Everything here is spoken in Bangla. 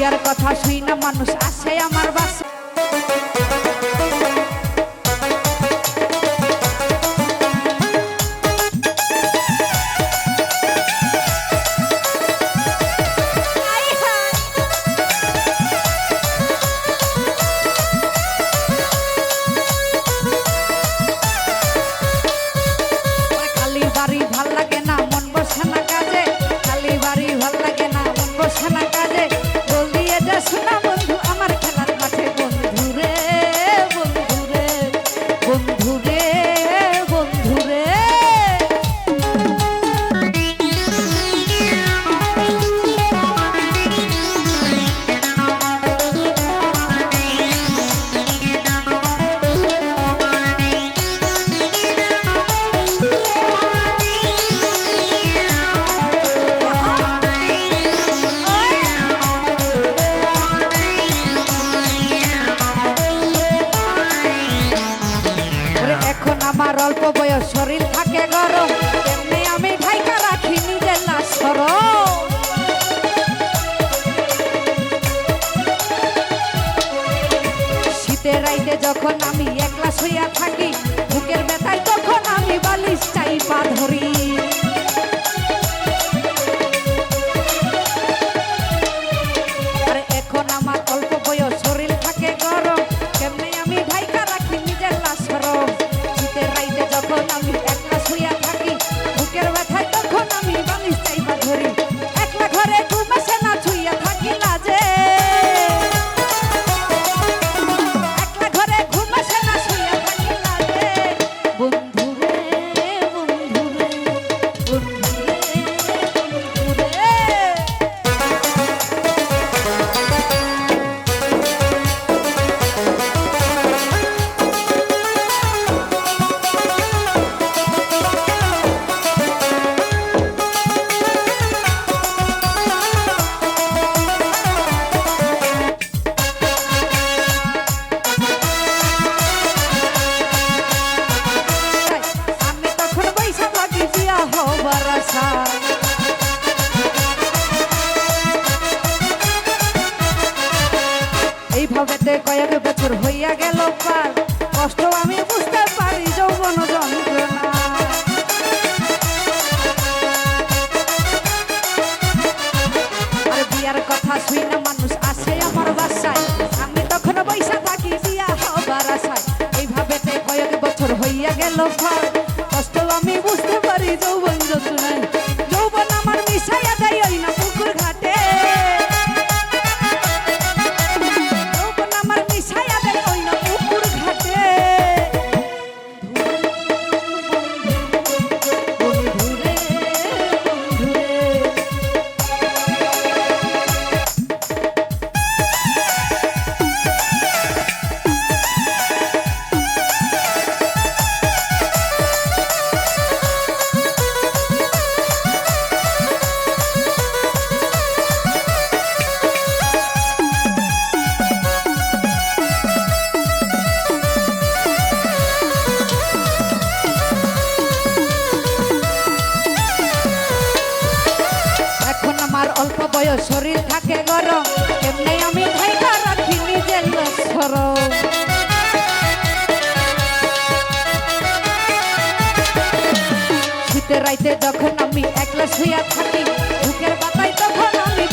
বিয়ার কথা শুই না মানুষ আসে আমার বাসা। অল্প বয়স শরীর থাকে গরম আমি ঢাইকা রাখি নিজের না সরম শীতের রাইতে যখন আমি একলা শুইয়া থাকি, বুকের বেতায় তখন আমি বালিশ চাই পা আশা এইভাবেতে কয়েক বছর হইয়া গেল কষ্ট আমি কথা শুই না মানুষ আসে আমার বাসায়। আমি তখন বৈশা থাকি, বিয়া হবার আশায়। এইভাবেতে কয়েক হইয়া গেল কষ্ট আমি বুঝতে পারি যৌবন যত যৌবন বয়স, শরীর থাকে গরম, এমনি আমি ঢাইকা রাখি নিজের সরম শীতের রাইতে যখন আমি একলা শুয়া থাকি, বুকের বাতায় তখন আমি